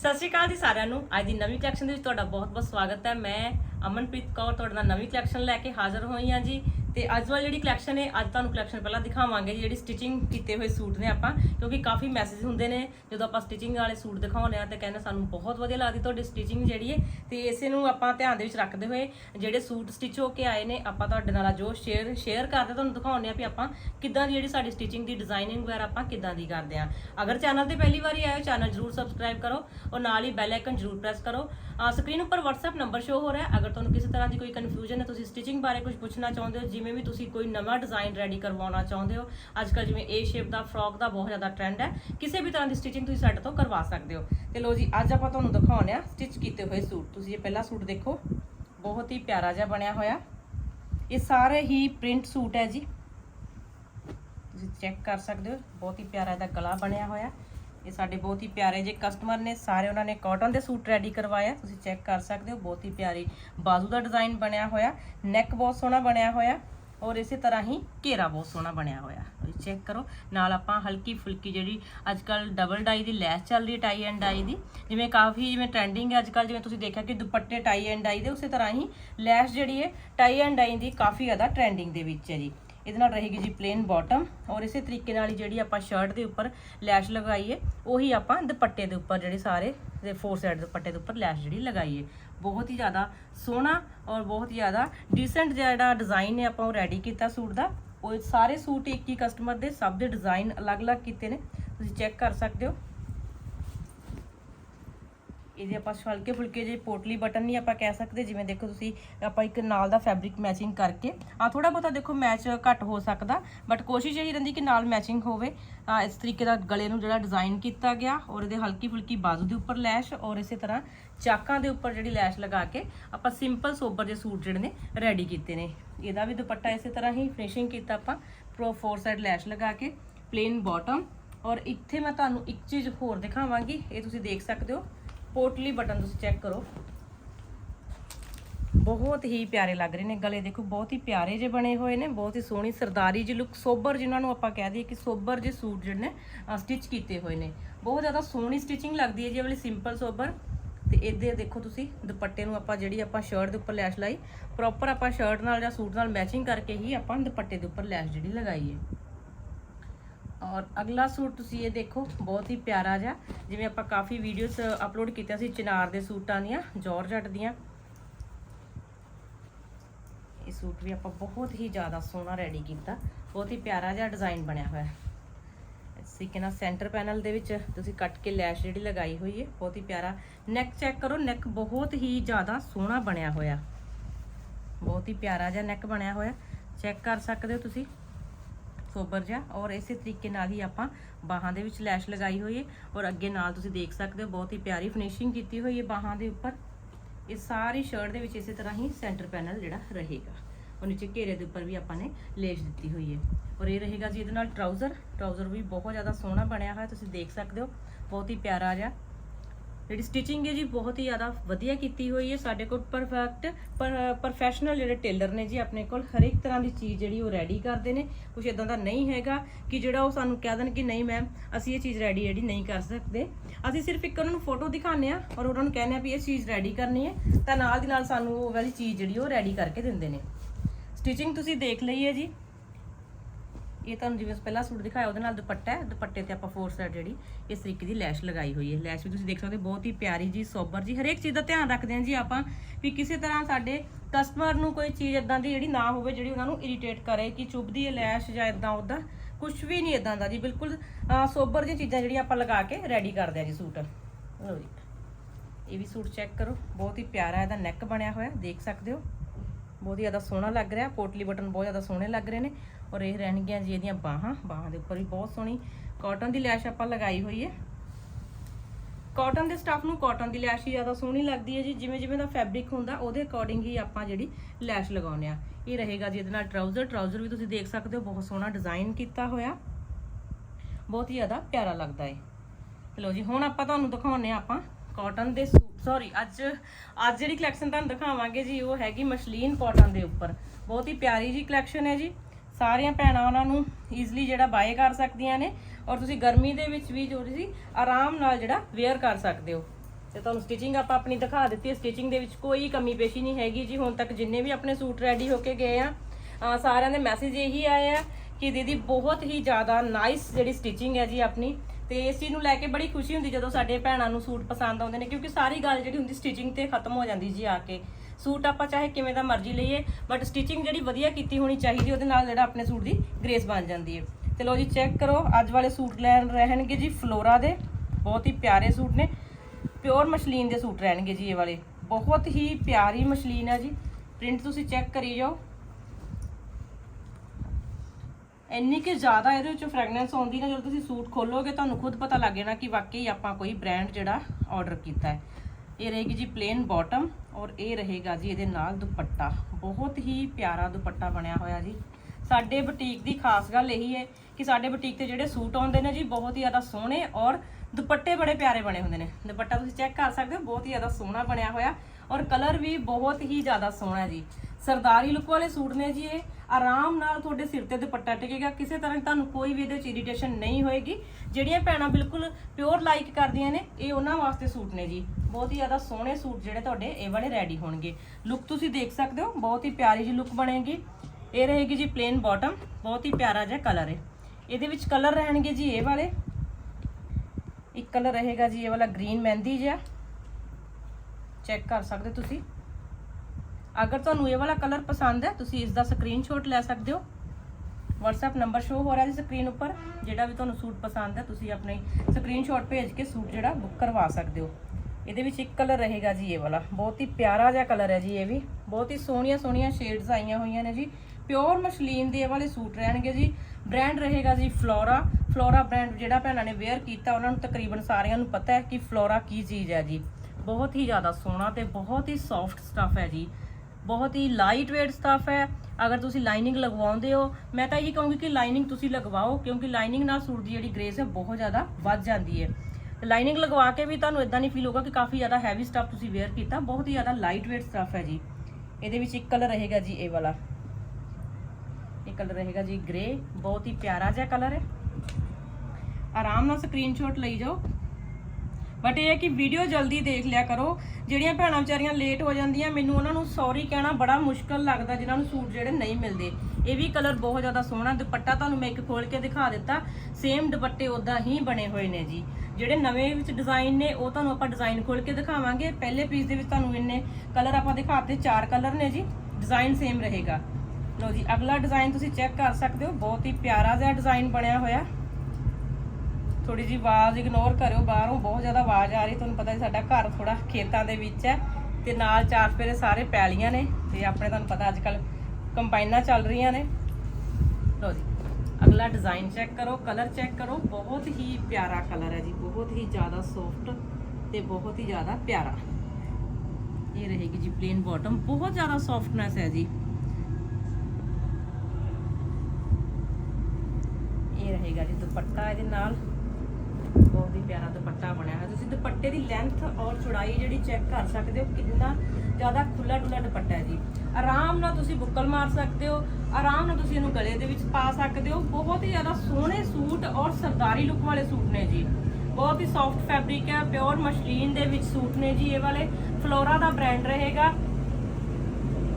ਸਤਿ ਸ਼੍ਰੀ ਅਕਾਲ ਜੀ ਸਾਰਿਆਂ ਨੂੰ। ਅੱਜ ਦੀ ਨਵੀਂ ਕਲੈਕਸ਼ਨ ਦੇ ਵਿੱਚ ਤੁਹਾਡਾ ਬਹੁਤ-ਬਹੁਤ ਸਵਾਗਤ ਹੈ। ਮੈਂ ਅਮਨਪ੍ਰੀਤ ਕੌਰ, ਤੁਹਾਡੇ ਨਾਲ ਨਵੀਂ ਕਲੈਕਸ਼ਨ ਲੈ ਕੇ ਹਾਜ਼ਰ ਹੋਈ ਹਾਂ ਜੀ। ਤੇ ਅੱਜ ਵਾਲੀ ਜਿਹੜੀ ਕਲੈਕਸ਼ਨ ਹੈ, ਅੱਜ ਤੁਹਾਨੂੰ ਕਲੈਕਸ਼ਨ ਪਹਿਲਾਂ ਦਿਖਾਵਾਂਗੇ ਜਿਹੜੀ ਸਟਿਚਿੰਗ ਕੀਤੇ ਹੋਏ ਸੂਟ ਨੇ ਆਪਾਂ, ਕਿਉਂਕਿ ਕਾਫੀ ਮੈਸੇਜ ਹੁੰਦੇ ਨੇ, ਜਦੋਂ ਆਪਾਂ ਸਟਿਚਿੰਗ ਵਾਲੇ ਸੂਟ ਦਿਖਾਉਂਦੇ ਆ ਤੇ ਕਹਿੰਦੇ ਸਾਨੂੰ ਬਹੁਤ ਵਧੀਆ ਲੱਗਦੀ ਤੁਹਾਡੀ ਸਟਿਚਿੰਗ ਜਿਹੜੀ ਹੈ। ਤੇ ਇਸੇ ਨੂੰ ਆਪਾਂ ਧਿਆਨ ਦੇ ਵਿੱਚ ਰੱਖਦੇ ਹੋਏ, ਜਿਹੜੇ ਸੂਟ ਸਟਿਚ ਹੋ ਕੇ ਆਏ ਨੇ, ਆਪਾਂ ਤੁਹਾਡੇ ਨਾਲ ਜੋ ਸ਼ੇਅਰ ਸ਼ੇਅਰ ਕਰਦੇ ਤੁਹਾਨੂੰ ਦਿਖਾਉਂਦੇ ਆ ਵੀ ਆਪਾਂ ਕਿੱਦਾਂ ਦੀ ਜਿਹੜੀ ਸਾਡੀ ਸਟਿਚਿੰਗ ਦੀ ਡਿਜ਼ਾਈਨਿੰਗ ਵਗੈਰਾ ਆਪਾਂ ਕਿੱਦਾਂ ਦੀ ਕਰਦੇ ਆ ਅਗਰ ਚੈਨਲ ਤੇ ਪਹਿਲੀ ਵਾਰੀ ਆਏ ਹੋ ਚੈਨਲ ਜਰੂਰ ਸਬਸਕ੍ਰਾਈਬ ਕਰੋ ਔਰ ਨਾਲ ਹੀ ਬੈਲ ਆਈਕਨ ਜਰੂਰ ਪ੍ਰੈਸ ਕਰੋ। ਸਕਰੀਨ ਉੱਪਰ WhatsApp ਨੰਬਰ ਸ਼ੋ ਹੋ ਰਿਹਾ ਹੈ। ਅਗਰ ਤੁਹਾਨੂੰ ਕਿਸੇ ਤਰ੍ਹਾਂ ਦੀ ਕੋਈ ਕਨਫਿਊਜ਼ਨ ਹੈ, ਤੁਸੀਂ ਸਟਿਚਿੰਗ ਬਾਰੇ ਕੁਝ ਪੁੱਛਣਾ ਚਾਹੁੰਦੇ ਹੋ ਜਿਵੇਂ ਵੀ ਤੁਸੀਂ ਕੋਈ ਨਵਾਂ ਡਿਜ਼ਾਈਨ ਰੈਡੀ ਕਰਵਾਉਣਾ ਚਾਹੁੰਦੇ ਹੋ ਅੱਜ ਕੱਲ ਜਿਵੇਂ ਏ ਸ਼ੇਪ ਦਾ ਫਰੋਕ ਦਾ ਬਹੁਤ ਜ਼ਿਆਦਾ ਟ੍ਰੈਂਡ ਹੈ, ਕਿਸੇ ਵੀ ਤਰ੍ਹਾਂ ਦੀ ਸਟਿਚਿੰਗ ਤੁਸੀਂ ਸਾਡੇ ਤੋਂ ਕਰਵਾ ਸਕਦੇ ਹੋ। ਤੇ ਲੋ ਜੀ, ਅੱਜ ਆਪਾਂ ਤੁਹਾਨੂੰ ਦਿਖਾਉਂਦੇ ਆ ਸਟਿਚ ਕੀਤੇ ਹੋਏ ਸੂਟ। ਤੁਸੀਂ ਇਹ ਪਹਿਲਾ ਸੂਟ ਦੇਖੋ, ਬਹੁਤ ਹੀ ਪਿਆਰਾ ਜਿਹਾ ਬਣਿਆ ਹੋਇਆ। ਇਹ ਸਾਰੇ ਹੀ ਪ੍ਰਿੰਟ ਸੂਟ ਹੈ ਜੀ। ਤੁਸੀਂ ਚੈੱਕ ਕਰ ਸਕਦੇ ਹੋ, ਬਹੁਤ ਹੀ ਪਿਆਰਾ ਇਹਦਾ ਗਲਾ ਬਣਿਆ ਹੋਇਆ। ਇਹ ਸਾਡੇ ਬਹੁਤ ਹੀ ਪਿਆਰੇ ਜੇ ਕਸਟਮਰ ਨੇ, ਸਾਰੇ ਉਹਨਾਂ ਨੇ ਕਾਟਨ ਦੇ ਸੂਟ ਰੈਡੀ ਕਰਵਾਇਆ। ਤੁਸੀਂ ਚੈੱਕ ਕਰ ਸਕਦੇ ਹੋ, ਬਹੁਤ ਹੀ ਪਿਆਰੀ ਬਾਜ਼ੂ ਦਾ ਡਿਜ਼ਾਈਨ ਬਣਿਆ ਹੋਇਆ ਨੈਕ ਬਹੁਤ ਸੋਹਣਾ ਬਣਿਆ ਹੋਇਆ ਔਰ ਇਸੇ ਤਰ੍ਹਾਂ ਹੀ ਘੇਰਾ ਬਹੁਤ ਸੋਹਣਾ ਬਣਿਆ ਹੋਇਆ। ਤੁਸੀਂ ਚੈੱਕ ਕਰੋ, ਨਾਲ ਆਪਾਂ ਹਲਕੀ ਫੁਲਕੀ ਜਿਹੜੀ ਅੱਜ ਕੱਲ ਡਬਲ ਡਾਈ ਦੀ ਲੈਸ ਚੱਲ ਰਹੀ ਟਾਈ ਐਂਡ ਡਾਈ ਦੀ, ਜਿਵੇਂ ਕਾਫੀ ਜਿਵੇਂ ਟ੍ਰੈਂਡਿੰਗ ਹੈ ਅੱਜ ਕੱਲ ਜਿਵੇਂ ਤੁਸੀਂ ਦੇਖਿਆ ਕਿ ਦੁਪੱਟੇ ਟਾਈ ਐਂਡ ਡਾਈ ਦੇ, ਉਸੇ ਤਰ੍ਹਾਂ ਹੀ ਲੈਸ ਜਿਹੜੀ ਹੈ ਟਾਈ ਐਂਡ ਡਾਈ ਦੀ ਕਾਫੀ ਜ਼ਿਆਦਾ ਟ੍ਰੈਂਡਿੰਗ ਦੇ ਵਿੱਚ ਹੈ ਜੀ। ਇਹਦੇ ਨਾਲ ਰਹੇਗੀ ਜੀ ਪਲੇਨ ਬਾਟਮ ਔਰ ਇਸੇ ਤਰੀਕੇ ਨਾਲ ਜਿਹੜੀ ਆਪਾਂ ਸ਼ਰਟ ਦੇ ਉੱਪਰ ਲੈਸ਼ ਲਗਾਈਏ, ਉਹੀ ਆਪਾਂ ਦੁਪੱਟੇ ਦੇ ਉੱਪਰ ਜਿਹੜੇ ਸਾਰੇ ਦੇ ਫੋਰ ਸਾਈਡ ਦੁਪੱਟੇ ਦੇ ਉੱਪਰ ਲੈਸ਼ ਜਿਹੜੀ ਲਗਾਈਏ। ਬਹੁਤ ਹੀ ਜ਼ਿਆਦਾ ਸੋਹਣਾ ਔਰ ਬਹੁਤ ਹੀ ਜ਼ਿਆਦਾ ਡੀਸੈਂਟ ਜਿਹੜਾ ਡਿਜ਼ਾਈਨ ਹੈ ਆਪਾਂ ਉਹ ਰੈਡੀ ਕੀਤਾ ਸੂਟ ਦਾ। ਉਹ ਸਾਰੇ ਸੂਟ ਇੱਕ ਹੀ ਕਸਟਮਰ ਦੇ ਸਭ ਦੇ ਡਿਜ਼ਾਈਨ ਅਲੱਗ-ਅਲੱਗ ਕੀਤੇ ਨੇ। ਤੁਸੀਂ ਚੈੱਕ ਕਰ ਸਕਦੇ ਹੋ। ਇਹਦੇ ਆਪਾਂ ਹਲਕੇ ਫੁਲਕੇ ਜੇ ਪੋਟਲੀ ਬਟਨ ਨਹੀਂ ਆਪਾਂ ਕਹਿ ਸਕਦੇ, ਜਿਵੇਂ ਦੇਖੋ ਤੁਸੀਂ ਆਪਾਂ ਇੱਕ ਨਾਲ ਦਾ ਫੈਬਰਿਕ ਮੈਚਿੰਗ ਕਰਕੇ ਆ ਥੋੜਾ ਬਹੁਤਾ ਦੇਖੋ ਮੈਚ ਘੱਟ ਹੋ ਸਕਦਾ ਬਟ ਕੋਸ਼ਿਸ਼ ਇਹੀ ਰਹਿੰਦੀ ਕਿ ਨਾਲ ਮੈਚਿੰਗ ਹੋਵੇ। ਇਸ ਤਰੀਕੇ ਦਾ ਗਲੇ ਨੂੰ ਜਿਹੜਾ ਡਿਜ਼ਾਈਨ ਕੀਤਾ ਗਿਆ, ਔਰ ਇਹਦੇ ਹਲਕੀ ਫੁਲਕੀ ਬਾਜ਼ੂ ਦੇ ਉੱਪਰ ਲੈਸ਼ ਔਰ ਇਸੇ ਤਰ੍ਹਾਂ ਚਾਕਾਂ ਦੇ ਉੱਪਰ ਜਿਹੜੀ ਲੈਸ਼ ਲਗਾ ਕੇ ਆਪਾਂ ਸਿੰਪਲ ਸੋਬਰ ਜਿਹੇ ਸੂਟ ਜਿਹੜੇ ਨੇ ਰੈਡੀ ਕੀਤੇ ਨੇ। ਇਹਦਾ ਵੀ ਦੁਪੱਟਾ ਇਸੇ ਤਰ੍ਹਾਂ ਹੀ ਫਿਨਿਸ਼ਿੰਗ ਕੀਤਾ ਆਪਾਂ ਪ੍ਰੋ ਫੋਰ ਸਾਈਡ ਲੈਸ਼ ਲਗਾ ਕੇ ਪਲੇਨ ਬਾਟਮ ਔਰ ਇੱਥੇ ਮੈਂ ਤੁਹਾਨੂੰ ਇੱਕ ਚੀਜ਼ ਹੋਰ ਦਿਖਾਵਾਂਗੀ, ਇਹ ਤੁਸੀਂ ਦੇਖ ਸਕਦੇ ਹੋ। ਪੋਟਲੀ ਬਟਨ ਤੁਸੀਂ ਚੈੱਕ ਕਰੋ। ਬਹੁਤ ਹੀ ਪਿਆਰੇ ਲੱਗ ਰਹੇ ਨੇ ਗਲੇ, ਦੇਖੋ ਬਹੁਤ ਹੀ ਪਿਆਰੇ ਜੇ ਬਣੇ ਹੋਏ ਨੇ, ਬਹੁਤ ਹੀ ਸੋਹਣੀ ਸਰਦਾਰੀ ਜੀ ਲੁੱਕ ਸੋਬਰ ਜਿਨ੍ਹਾਂ ਨੂੰ ਆਪਾਂ ਕਹਿ ਦਈਏ ਕਿ ਸੋਬਰ ਜੇ ਸੂਟ ਜਿਹੜੇ ਨੇ ਸਟਿਚ ਕੀਤੇ ਹੋਏ ਨੇ। ਬਹੁਤ ਜ਼ਿਆਦਾ ਸੋਹਣੀ ਸਟਿਚਿੰਗ ਲੱਗਦੀ ਹੈ ਜੀ ਵਾਲੀ ਸਿੰਪਲ ਸੋਬਰ। ਤੇ ਇਹਦੇ ਦੇਖੋ ਤੁਸੀਂ, ਦੁਪੱਟੇ ਨੂੰ ਆਪਾਂ ਜਿਹੜੀ ਆਪਾਂ ਸ਼ਰਟ ਦੇ ਉੱਪਰ ਲੈਸ਼ ਲਾਈ ਪ੍ਰੋਪਰ ਆਪਾਂ ਸ਼ਰਟ ਨਾਲ ਜਾਂ ਸੂਟ ਨਾਲ ਮੈਚਿੰਗ ਕਰਕੇ ਹੀ ਆਪਾਂ ਦੁਪੱਟੇ ਦੇ ਉੱਪਰ ਲੈਸ਼ ਜਿਹੜੀ ਲਗਾਈ ਹੈ। ਔਰ ਅਗਲਾ ਸੂਟ ਤੁਸੀਂ ਇਹ ਦੇਖੋ, ਬਹੁਤ ਹੀ ਪਿਆਰਾ ਜਿਹਾ, ਜਿਵੇਂ ਆਪਾਂ ਕਾਫੀ ਵੀਡੀਓਜ਼ ਅਪਲੋਡ ਕੀਤੀਆਂ ਸੀ ਚਨਾਰ ਦੇ ਸੂਟਾਂ ਦੀਆਂ ਜਾਰਜਟ ਦੀਆਂ। ਇਹ ਸੂਟ ਵੀ ਆਪਾਂ ਬਹੁਤ ਹੀ ਜ਼ਿਆਦਾ ਸੋਹਣਾ ਰੈਡੀ ਕੀਤਾ, ਬਹੁਤ ਹੀ ਪਿਆਰਾ ਜਿਹਾ ਡਿਜ਼ਾਈਨ ਬਣਿਆ ਹੋਇਆ ਹੈ। ਇਸ ਤਰੀਕੇ ਸੈਂਟਰ ਪੈਨਲ ਦੇ ਵਿੱਚ ਤੁਸੀਂ ਕੱਟ ਕੇ ਲੈਸ਼ ਜਿਹੜੀ ਲਗਾਈ ਹੋਈ ਹੈ, ਬਹੁਤ ਹੀ ਪਿਆਰਾ। ਨੈਕ ਚੈੱਕ ਕਰੋ ਨੈਕ ਬਹੁਤ ਹੀ ਜ਼ਿਆਦਾ ਸੋਹਣਾ ਬਣਿਆ ਹੋਇਆ। ਬਹੁਤ ਹੀ ਪਿਆਰਾ ਜਿਹਾ ਨੈਕ ਬਣਿਆ ਹੋਇਆ। ਚੈੱਕ ਕਰ ਸਕਦੇ ਹੋ ਤੁਸੀਂ। ਸੋਬਰ ਜਿਹਾ ਔਰ ਇਸੇ ਤਰੀਕੇ ਨਾਲ ਹੀ ਆਪਾਂ ਬਾਹਾਂ ਦੇ ਵਿੱਚ ਲੈਸ਼ ਲਗਾਈ ਹੋਈ ਹੈ ਔਰ ਅੱਗੇ ਨਾਲ ਤੁਸੀਂ ਦੇਖ ਸਕਦੇ ਹੋ, ਬਹੁਤ ਹੀ ਪਿਆਰੀ ਫਿਨਿਸ਼ਿੰਗ ਕੀਤੀ ਹੋਈ ਹੈ ਬਾਹਾਂ ਦੇ ਉੱਪਰ। ਇਹ ਸਾਰੀ ਸ਼ਰਟ ਦੇ ਵਿੱਚ ਇਸੇ ਤਰ੍ਹਾਂ ਹੀ ਸੈਂਟਰ ਪੈਨਲ ਜਿਹੜਾ ਰਹੇਗਾ। ਔਰ ਨੀਚੇ ਘੇਰੇ ਦੇ ਉੱਪਰ ਵੀ ਆਪਾਂ ਨੇ ਲੇਸ ਦਿੱਤੀ ਹੋਈ ਹੈ। ਔਰ ਇਹ ਰਹੇਗਾ ਜੀ ਇਹਦੇ ਨਾਲ ਟਰਾਊਜ਼ਰ ਟਰਾਊਜ਼ਰ ਵੀ ਬਹੁਤ ਜ਼ਿਆਦਾ ਸੋਹਣਾ ਬਣਿਆ ਹੋਇਆ, ਤੁਸੀਂ ਦੇਖ ਸਕਦੇ ਹੋ। ਬਹੁਤ ਹੀ ਪਿਆਰਾ ਜਿਹਾ ਜਿਹੜੀ ਸਟਿਚਿੰਗ ਹੈ ਜੀ ਬਹੁਤ ਹੀ ਜ਼ਿਆਦਾ ਵਧੀਆ ਕੀਤੀ ਹੋਈ ਹੈ ਸਾਡੇ ਕੋਲ ਪਰਫੈਕਟ ਪ੍ਰੋਫੈਸ਼ਨਲ ਜਿਹੜੇ ਟੇਲਰ ਨੇ ਜੀ ਆਪਣੇ ਕੋਲ ਹਰ ਇੱਕ ਤਰ੍ਹਾਂ ਦੀ ਚੀਜ਼ ਜਿਹੜੀ ਉਹ ਰੈਡੀ ਕਰਦੇ ਨੇ। ਕੁਝ ਇਦਾਂ ਦਾ ਨਹੀਂ ਹੈਗਾ ਕਿ ਜਿਹੜਾ ਉਹ ਸਾਨੂੰ ਕਹਿ ਦੇਣ ਕਿ ਨਹੀਂ ਮੈਮ ਅਸੀਂ ਇਹ ਚੀਜ਼ ਰੈਡੀ ਰੈਡੀ ਨਹੀਂ ਕਰ ਸਕਦੇ। ਅਸੀਂ ਸਿਰਫ ਇੱਕ ਉਹਨਾਂ ਨੂੰ ਫੋਟੋ ਦਿਖਾਉਂਦੇ ਆ ਔਰ ਉਹਨਾਂ ਨੂੰ ਕਹਿੰਦੇ ਆ ਵੀ ਇਹ ਚੀਜ਼ ਰੈਡੀ ਕਰਨੀ ਹੈ, ਤਾਂ ਨਾਲ ਦੀ ਨਾਲ ਸਾਨੂੰ ਉਹ ਵਾਲੀ ਚੀਜ਼ ਜਿਹੜੀ ਉਹ ਰੈਡੀ ਕਰਕੇ ਦਿੰਦੇ ਨੇ। ਸਟਿਚਿੰਗ ਤੁਸੀਂ ਦੇਖ ਲਈ ਹੈ ਜੀ। ਇਹ ਤੁਹਾਨੂੰ ਜਿਵੇਂ ਪਹਿਲਾ ਸੂਟ ਦਿਖਾਇਆ, ਉਹਦੇ ਨਾਲ ਦੁਪੱਟਾ ਹੈ। ਦੁਪੱਟੇ ਤੇ ਆਪਾਂ ਫੋਰ ਸਾਈਡ ਜਿਹੜੀ ਇਸ ਤਰੀਕੇ ਦੀ ਲੈਸ਼ ਲਗਾਈ ਹੋਈ ਹੈ। ਲੈਸ਼ ਵੀ ਤੁਸੀਂ ਦੇਖ ਸਕਦੇ ਹੋ, ਬਹੁਤ ਹੀ ਪਿਆਰੀ ਜੀ, ਸੋਬਰ ਜੀ। ਹਰੇਕ ਚੀਜ਼ ਦਾ ਧਿਆਨ ਰੱਖਦੇ ਹਾਂ ਜੀ ਆਪਾਂ ਵੀ ਕਿਸੇ ਤਰ੍ਹਾਂ ਸਾਡੇ ਕਸਟਮਰ ਨੂੰ ਕੋਈ ਚੀਜ਼ ਇਦਾਂ ਦੀ ਜਿਹੜੀ ਨਾ ਹੋਵੇ, ਜਿਹੜੀ ਉਹਨਾਂ ਨੂੰ ਇਰੀਟੇਟ ਕਰੇ ਕਿ ਚੁੱਭਦੀ ਹੈ ਲੈਸ਼ ਜਾਂ ਇਦਾਂ ਉਦਾਂ ਕੁਝ ਵੀ ਨਹੀਂ ਇਦਾਂ ਦਾ ਜੀ, ਬਿਲਕੁਲ ਸੋਬਰ ਦੀਆਂ ਚੀਜ਼ਾਂ ਜਿਹੜੀਆਂ ਆਪਾਂ ਲਗਾ ਕੇ ਰੈਡੀ ਕਰਦੇ ਆ ਜੀ ਸੂਟ। ਲਓ ਜੀ। ਇਹ ਵੀ ਸੂਟ ਚੈੱਕ ਕਰੋ। ਬਹੁਤ ਹੀ ਪਿਆਰਾ ਇਹਦਾ ਨੈਕ ਬਣਿਆ ਹੋਇਆ, ਦੇਖ ਸਕਦੇ ਹੋ। ਬਹੁਤ ਹੀ ਜ਼ਿਆਦਾ ਸੋਹਣਾ ਲੱਗ ਰਿਹਾ ਪੋਟਲੀ ਬਟਨ ਬਹੁਤ ਜ਼ਿਆਦਾ ਸੋਹਣੇ ਲੱਗ ਰਹੇ ਨੇ। ਔਰ ਇਹ ਰਹਿਣਗੀਆਂ ਜੀ ਇਹਦੀਆਂ ਬਾਹਾਂ ਬਾਹਾਂ ਦੇ ਉੱਪਰ ਵੀ ਬਹੁਤ ਸੋਹਣੀ ਕਾਟਨ ਦੀ ਲੈਸ਼ ਆਪਾਂ ਲਗਾਈ ਹੋਈ ਹੈ। ਕਾਟਨ ਦੇ ਸਟਫ ਨੂੰ ਕਾਟਨ ਦੀ ਲੈਸ਼ ਹੀ ਜ਼ਿਆਦਾ ਸੋਹਣੀ ਲੱਗਦੀ ਹੈ ਜੀ, ਜਿਵੇਂ ਜਿਵੇਂ ਦਾ ਫੈਬਰਿਕ ਹੁੰਦਾ, ਉਹਦੇ ਅਕੋਰਡਿੰਗ ਹੀ ਆਪਾਂ ਜਿਹੜੀ ਲੈਸ਼ ਲਗਾਉਂਦੇ ਆ ਇਹ ਰਹੇਗਾ ਜੀ ਇਹਦੇ ਨਾਲ ਟਰਾਊਜ਼ਰ ਟਰਾਊਜ਼ਰ ਵੀ ਤੁਸੀਂ ਦੇਖ ਸਕਦੇ ਹੋ, ਬਹੁਤ ਸੋਹਣਾ ਡਿਜ਼ਾਈਨ ਕੀਤਾ ਹੋਇਆ। ਬਹੁਤ ਹੀ ਜ਼ਿਆਦਾ ਪਿਆਰਾ ਲੱਗਦਾ ਹੈ ਲਓ ਜੀ, ਹੁਣ ਆਪਾਂ ਤੁਹਾਨੂੰ ਦਿਖਾਉਂਦੇ ਆ ਆਪਾਂ ਕਾਟਨ ਦੇ ਸੂਟ। ਸੌਰੀ ਅੱਜ ਅੱਜ ਜਿਹੜੀ ਕਲੈਕਸ਼ਨ ਤੁਹਾਨੂੰ ਦਿਖਾਵਾਂਗੇ ਜੀ, ਉਹ ਹੈਗੀ ਮਸ਼ਲੀਨ ਕਾਟਨ ਦੇ ਉੱਪਰ। ਬਹੁਤ ਹੀ ਪਿਆਰੀ ਜੀ ਕਲੈਕਸ਼ਨ ਹੈ ਜੀ। ਸਾਰੀਆਂ ਭੈਣਾਂ ਉਹਨਾਂ ਨੂੰ ਈਜ਼ੀਲੀ ਜਿਹੜਾ ਬਾਏ ਕਰ ਸਕਦੀਆਂ ਨੇ ਔਰ ਤੁਸੀਂ ਗਰਮੀ ਦੇ ਵਿੱਚ ਵੀ ਜੋ ਤੁਸੀਂ ਆਰਾਮ ਨਾਲ ਜਿਹੜਾ ਵੇਅਰ ਕਰ ਸਕਦੇ ਹੋ। ਤੇ ਤੁਹਾਨੂੰ ਸਟਿਚਿੰਗ ਆਪਾਂ ਆਪਣੀ ਦਿਖਾ ਦਿੱਤੀ ਹੈ। ਸਟਿਚਿੰਗ ਦੇ ਵਿੱਚ ਕੋਈ ਕਮੀ ਪੇਸ਼ੀ ਨਹੀਂ ਹੈਗੀ ਜੀ। ਹੁਣ ਤੱਕ ਜਿੰਨੇ ਵੀ ਆਪਣੇ ਸੂਟ ਰੈਡੀ ਹੋ ਕੇ ਗਏ ਆ ਸਾਰਿਆਂ ਦੇ ਮੈਸੇਜ ਇਹੀ ਆਏ ਆ ਕਿ ਦੀਦੀ ਬਹੁਤ ਹੀ ਜ਼ਿਆਦਾ ਨਾਈਸ ਜਿਹੜੀ ਸਟਿਚਿੰਗ ਹੈ ਜੀ ਆਪਣੀ। ਤੇ ਇਸ ਚੀਜ਼ ਨੂੰ ਲੈ ਕੇ ਬੜੀ ਖੁਸ਼ੀ ਹੁੰਦੀ ਜਦੋਂ ਸਾਡੇ ਭੈਣਾਂ ਨੂੰ ਸੂਟ ਪਸੰਦ ਆਉਂਦੇ ਨੇ, ਕਿਉਂਕਿ ਸਾਰੀ ਗੱਲ ਜਿਹੜੀ ਹੁੰਦੀ ਸਟਿਚਿੰਗ ਤੇ ਖਤਮ ਹੋ ਜਾਂਦੀ ਜੀ ਆ ਕੇ। ਸੂਟ ਆਪਾਂ ਚਾਹੇ ਕਿਵੇਂ ਦਾ ਮਰਜ਼ੀ ਲਈਏ ਬਟ ਸਟਿਚਿੰਗ ਜਿਹੜੀ ਵਧੀਆ ਕੀਤੀ ਹੋਣੀ ਚਾਹੀਦੀ, ਉਹਦੇ ਨਾਲ ਜਿਹੜਾ ਆਪਣੇ ਸੂਟ ਦੀ ਗ੍ਰੇਸ ਬਣ ਜਾਂਦੀ ਹੈ। ਤੇ ਲਓ ਜੀ ਚੈੱਕ ਕਰੋ, ਅੱਜ ਵਾਲੇ ਸੂਟ ਲੈਣ ਰਹਿਣਗੇ ਜੀ ਫਲੋਰਾ ਦੇ। ਬਹੁਤ ਹੀ ਪਿਆਰੇ ਸੂਟ ਨੇ। ਪਿਓਰ ਮਸ਼ਲੀਨ ਦੇ ਸੂਟ ਰਹਿਣਗੇ ਜੀ ਇਹ ਵਾਲੇ। ਬਹੁਤ ਹੀ ਪਿਆਰੀ ਮਸ਼ਲੀਨ ਹੈ ਜੀ। ਪ੍ਰਿੰਟ ਤੁਸੀਂ ਚੈੱਕ ਕਰੀ ਜਾਓ। ਇੰਨੀ ਕਿ ਜ਼ਿਆਦਾ ਇਹਦੇ ਵਿੱਚ ਫ੍ਰੈਗਨੈਂਸ ਆਉਂਦੀ ਨਾ, ਜਦੋਂ ਤੁਸੀਂ ਸੂਟ ਖੋਲੋਗੇ, ਤੁਹਾਨੂੰ ਖੁਦ ਪਤਾ ਲੱਗ ਜਾਣਾ ਕਿ ਵਾਕਈ ਆਪਾਂ ਕੋਈ ਬ੍ਰਾਂਡ ਜਿਹੜਾ ਆਰਡਰ ਕੀਤਾ ਹੈ। ਇਹ ਰਹੇਗੀ ਜੀ ਪਲੇਨ ਬਾਟਮ ਔਰ ਇਹ ਰਹੇਗਾ ਜੀ ਇਹਦੇ ਨਾਲ ਦੁਪੱਟਾ। ਬਹੁਤ ਹੀ ਪਿਆਰਾ ਦੁਪੱਟਾ ਬਣਿਆ ਹੋਇਆ ਜੀ। ਸਾਡੇ ਬੁਟੀਕ ਦੀ ਖਾਸ ਗੱਲ ਇਹੀ ਹੈ ਕਿ ਸਾਡੇ ਬੁਟੀਕ ਤੇ ਜਿਹੜੇ ਸੂਟ ਆਉਂਦੇ ਨੇ ਜੀ, ਬਹੁਤ ਹੀ ਜ਼ਿਆਦਾ ਸੋਹਣੇ ਔਰ ਦੁਪੱਟੇ ਬੜੇ ਪਿਆਰੇ ਬਣੇ ਹੁੰਦੇ ਨੇ। ਦੁਪੱਟਾ ਤੁਸੀਂ ਚੈੱਕ ਕਰ ਸਕਦੇ ਹੋ, ਬਹੁਤ ਹੀ ਜ਼ਿਆਦਾ ਸੋਹਣਾ ਬਣਿਆ ਹੋਇਆ ਔਰ ਕਲਰ ਵੀ ਬਹੁਤ ਹੀ ਜ਼ਿਆਦਾ ਸੋਹਣਾ ਜੀ। ਸਰਦਾਰੀ ਲੁੱਕ ਵਾਲੇ ਸੂਟ ਨੇ ਜੀ ਇਹ। ਆਰਾਮ ਨਾਲ ਤੁਹਾਡੇ ਸਿਰ ਤੇ ਦੁਪੱਟਾ ਟਿਕੇਗਾ। ਕਿਸੇ ਤਰ੍ਹਾਂ ਦੀ ਤੁਹਾਨੂੰ ਕੋਈ ਵੀ ਇਹਦੇ ਚ ਇਰੀਟੇਸ਼ਨ ਨਹੀਂ ਹੋਏਗੀ। ਜਿਹੜੀਆਂ ਭੈਣਾਂ ਬਿਲਕੁਲ ਪਿਓਰ ਲਾਈਕ ਕਰਦੀਆਂ ਨੇ, ਇਹ ਉਹਨਾਂ ਵਾਸਤੇ ਸੂਟ ਨੇ ਜੀ। ਬਹੁਤ ਹੀ ਜ਼ਿਆਦਾ ਸੋਹਣੇ ਸੂਟ ਜਿਹੜੇ ਤੁਹਾਡੇ ਇਹ ਵਾਲੇ ਰੈਡੀ ਹੋਣਗੇ। ਲੁੱਕ ਤੁਸੀਂ ਦੇਖ ਸਕਦੇ ਹੋ, ਬਹੁਤ ਹੀ ਪਿਆਰੀ ਜੀ ਲੁੱਕ ਬਣੇਗੀ। ਇਹ ਰਹੇਗੀ ਜੀ ਪਲੇਨ ਬਾਟਮ ਬਹੁਤ ਹੀ ਪਿਆਰਾ ਜਿਹਾ ਕਲਰ ਹੈ। ਇਹਦੇ ਵਿੱਚ ਕਲਰ ਰਹਿਣਗੇ ਜੀ ਇਹ ਵਾਲੇ। ਇੱਕ ਕਲਰ ਰਹੇਗਾ ਜੀ ਇਹ ਵਾਲਾ ਗ੍ਰੀਨ ਮਹਿੰਦੀ ਜਿਹਾ। ਚੈੱਕ ਕਰ ਸਕਦੇ ਤੁਸੀਂ। ਅਗਰ ਤੁਹਾਨੂੰ ਇਹ ਵਾਲਾ ਕਲਰ ਪਸੰਦ ਹੈ, ਤੁਸੀਂ ਇਸ ਦਾ ਸਕਰੀਨਸ਼ਾਟ ਲੈ ਸਕਦੇ ਹੋ। WhatsApp ਨੰਬਰ ਸ਼ੋ ਹੋ ਰਿਹਾ ਜੀ ਸਕਰੀਨ ਉੱਪਰ, ਜਿਹੜਾ ਵੀ ਤੁਹਾਨੂੰ ਸੂਟ ਪਸੰਦ ਹੈ, ਤੁਸੀਂ ਆਪਣੇ ਸਕਰੀਨਸ਼ਾਟ ਭੇਜ ਕੇ ਸੂਟ ਜਿਹੜਾ ਬੁੱਕ ਕਰਵਾ ਸਕਦੇ ਹੋ। ਇਹਦੇ ਵਿੱਚ ਇੱਕ ਕਲਰ ਰਹੇਗਾ ਜੀ ਇਹ ਵਾਲਾ। ਬਹੁਤ ਹੀ ਪਿਆਰਾ ਜਿਹਾ ਕਲਰ ਹੈ ਜੀ ਇਹ ਵੀ। ਬਹੁਤ ਹੀ ਸੋਹਣੀਆਂ ਸੋਹਣੀਆਂ ਸ਼ੇਡਸ ਆਈਆਂ ਹੋਈਆਂ ਨੇ ਜੀ। ਪਿਓਰ ਮਸ਼ਲੀਨ ਦੇ ਇਹ ਵਾਲੇ ਸੂਟ ਰਹਿਣਗੇ ਜੀ। ਬ੍ਰਾਂਡ ਰਹੇਗਾ ਜੀ ਫਲੋਰਾ ਫਲੋਰਾ ਬ੍ਰਾਂਡ ਜਿਹੜਾ ਭੈਣਾਂ ਨੇ ਵੇਅਰ ਕੀਤਾ, ਉਹਨਾਂ ਨੂੰ ਤਕਰੀਬਨ ਸਾਰਿਆਂ ਨੂੰ ਪਤਾ ਹੈ ਕਿ ਫਲੋਰਾ ਕੀ ਚੀਜ਼ ਹੈ ਜੀ। ਬਹੁਤ ਹੀ ਜ਼ਿਆਦਾ ਸੋਹਣਾ ਤੇ ਬਹੁਤ ਹੀ ਸੌਫਟ ਸਟਫ ਹੈ ਜੀ। ਬਹੁਤ ਹੀ ਲਾਈਟ weight ਸਟਫ ਹੈ। ਅਗਰ ਤੁਸੀਂ ਲਾਈਨਿੰਗ ਲਗਵਾਉਂਦੇ ਹੋ, ਮੈਂ ਤਾਂ ਇਹੀ ਕਹੂੰਗੀ ਕਿ ਲਾਈਨਿੰਗ ਤੁਸੀਂ ਲਗਵਾਓ, ਕਿਉਂਕਿ ਲਾਈਨਿੰਗ ਨਾਲ ਸੂਟ ਦੀ ਜਿਹੜੀ ਗ੍ਰੇਸ ਹੈ, ਬਹੁਤ ਜ਼ਿਆਦਾ ਵੱਧ ਜਾਂਦੀ ਹੈ। ਲਾਈਨਿੰਗ ਲਗਵਾ ਕੇ ਵੀ ਤੁਹਾਨੂੰ ਇਦਾਂ ਨਹੀਂ ਫੀਲ ਹੋਗਾ ਕਿ ਕਾਫੀ ਜ਼ਿਆਦਾ ਹੈਵੀ ਸਟਫ ਤੁਸੀਂ ਵੇਅਰ ਕੀਤਾ। ਬਹੁਤ ਹੀ ਜ਼ਿਆਦਾ ਲਾਈਟ weight ਸਟਫ ਹੈ ਜੀ। ਇਹਦੇ ਵਿੱਚ ਇੱਕ ਕਲਰ ਰਹੇਗਾ ਜੀ ਇਹ ਵਾਲਾ। ਇਹ ਕਲਰ ਰਹੇਗਾ ਜੀ ਗ੍ਰੇ ਬਹੁਤ ਹੀ ਪਿਆਰਾ ਜਿਹਾ ਕਲਰ ਹੈ। ਆਰਾਮ ਨਾਲ ਸਕਰੀਨਸ਼ਾਟ ਲਈ ਜਾਓ। ਬਟ ਇਹ ਹੈ ਕਿ ਵੀਡੀਓ ਜਲਦੀ ਦੇਖ ਲਿਆ ਕਰੋ। ਜਿਹੜੀਆਂ ਭੈਣਾਂ ਵਿਚਾਰੀਆਂ ਲੇਟ ਹੋ ਜਾਂਦੀਆਂ, ਮੈਨੂੰ ਉਹਨਾਂ ਨੂੰ ਸੌਰੀ ਕਹਿਣਾ ਬੜਾ ਮੁਸ਼ਕਲ ਲੱਗਦਾ, ਜਿਨ੍ਹਾਂ ਨੂੰ ਸੂਟ ਜਿਹੜੇ ਨਹੀਂ ਮਿਲਦੇ। ਇਹ ਵੀ ਕਲਰ ਬਹੁਤ ਜ਼ਿਆਦਾ ਸੋਹਣਾ, ਦੁਪੱਟਾ ਤੁਹਾਨੂੰ ਮੈਂ ਇੱਕ ਖੋਲ ਕੇ ਦਿਖਾ ਦਿੱਤਾ। ਸੇਮ ਦੁਪੱਟੇ ਉਦਾਂ ਹੀ ਬਣੇ ਹੋਏ ਨੇ ਜੀ। ਜਿਹੜੇ ਨਵੇਂ ਵਿੱਚ ਡਿਜ਼ਾਈਨ ਨੇ, ਉਹ ਤੁਹਾਨੂੰ ਆਪਾਂ ਡਿਜ਼ਾਈਨ ਖੋਲ ਕੇ ਦਿਖਾਵਾਂਗੇ। ਪਹਿਲੇ ਪੀਸ ਦੇ ਵਿੱਚ ਤੁਹਾਨੂੰ ਇੰਨੇ ਕਲਰ ਆਪਾਂ ਦਿਖਾਤੇ, ਚਾਰ ਕਲਰ ਨੇ ਜੀ। ਡਿਜ਼ਾਈਨ ਸੇਮ ਰਹੇਗਾ। ਲਓ ਜੀ, ਅਗਲਾ ਡਿਜ਼ਾਈਨ ਤੁਸੀਂ ਚੈੱਕ ਕਰ ਸਕਦੇ ਹੋ। ਬਹੁਤ ਹੀ ਪਿਆਰਾ ਜਿਹਾ ਡਿਜ਼ਾਈਨ ਬਣਿਆ ਹੋਇਆ। ਥੋੜੀ ਜੀ ਆਵਾਜ਼ ਇਗਨੋਰ ਕਰਿਓ, ਬਾਹਰੋਂ ਬਹੁਤ ਜ਼ਿਆਦਾ ਆਵਾਜ਼ ਆ ਰਹੀ, ਤੁਹਾਨੂੰ ਪਤਾ ਜੀ ਸਾਡਾ ਘਰ ਥੋੜਾ ਖੇਤਾਂ ਦੇ ਵਿੱਚ ਹੈ ਤੇ ਨਾਲ ਚਾਰ ਫੇਰੇ ਸਾਰੇ ਪੈਲੀਆਂ ਨੇ ਤੇ ਆਪਣੇ ਤੁਹਾਨੂੰ ਪਤਾ ਅੱਜ ਕੱਲ ਕੰਬਾਈਨਾਂ ਚੱਲ ਰਹੀਆਂ ਨੇ। ਲਓ ਜੀ, ਅਗਲਾ ਡਿਜ਼ਾਈਨ ਚੈੱਕ ਕਰੋ ਕਲਰ ਚੈੱਕ ਕਰੋ, ਬਹੁਤ ਹੀ ਪਿਆਰਾ ਕਲਰ ਹੈ ਜੀ, ਬਹੁਤ ਹੀ ਜ਼ਿਆਦਾ ਸੌਫਟ ਤੇ ਬਹੁਤ ਹੀ ਜ਼ਿਆਦਾ ਪਿਆਰਾ। ਇਹ ਰਹੇਗੀ ਜੀ ਪਲੇਨ ਬਾਟਮ ਬਹੁਤ ਜ਼ਿਆਦਾ ਸੌਫਟਨੈਸ ਹੈ ਜੀ। ਇਹ ਰਹੇਗਾ ਜੀ ਦੁਪੱਟਾ ਇਹਦੇ ਨਾਲ। ਬਹੁਤ ਹੀ ਪਿਆਰਾ ਦੁਪੱਟਾ ਬਣਿਆ ਹੈ ਤੁਸੀਂ ਦੁਪੱਟੇ ਦੀ ਲੈਂਥ ਔਰ ਚੌੜਾਈ ਜਿਹੜੀ ਚੈੱਕ ਕਰ ਸਕਦੇ ਹੋ, ਕਿੰਨਾ ਜ਼ਿਆਦਾ ਖੁੱਲਾ ਡੁੱਲਾ ਦੁਪੱਟਾ ਹੈ ਜੀ। ਆਰਾਮ ਨਾਲ ਤੁਸੀਂ ਬੁੱਕਲ ਮਾਰ ਸਕਦੇ ਹੋ, ਆਰਾਮ ਨਾਲ ਤੁਸੀਂ ਇਹਨੂੰ ਗਲੇ ਦੇ ਵਿੱਚ ਪਾ ਸਕਦੇ ਹੋ। ਬਹੁਤ ਹੀ ਜ਼ਿਆਦਾ ਸੋਹਣੇ ਸੂਟ ਔਰ ਸਰਦਾਰੀ ਲੁੱਕ ਵਾਲੇ ਸੂਟ ਨੇ ਜੀ। ਬਹੁਤ ਹੀ ਸੌਫਟ ਫੈਬਰਿਕ ਹੈ ਪਿਓਰ ਮਸ਼ਲੀਨ ਦੇ ਵਿੱਚ ਸੂਟ ਨੇ ਜੀ ਇਹ ਵਾਲੇ। ਫਲੋਰਾ ਦਾ ਬ੍ਰਾਂਡ ਰਹੇਗਾ।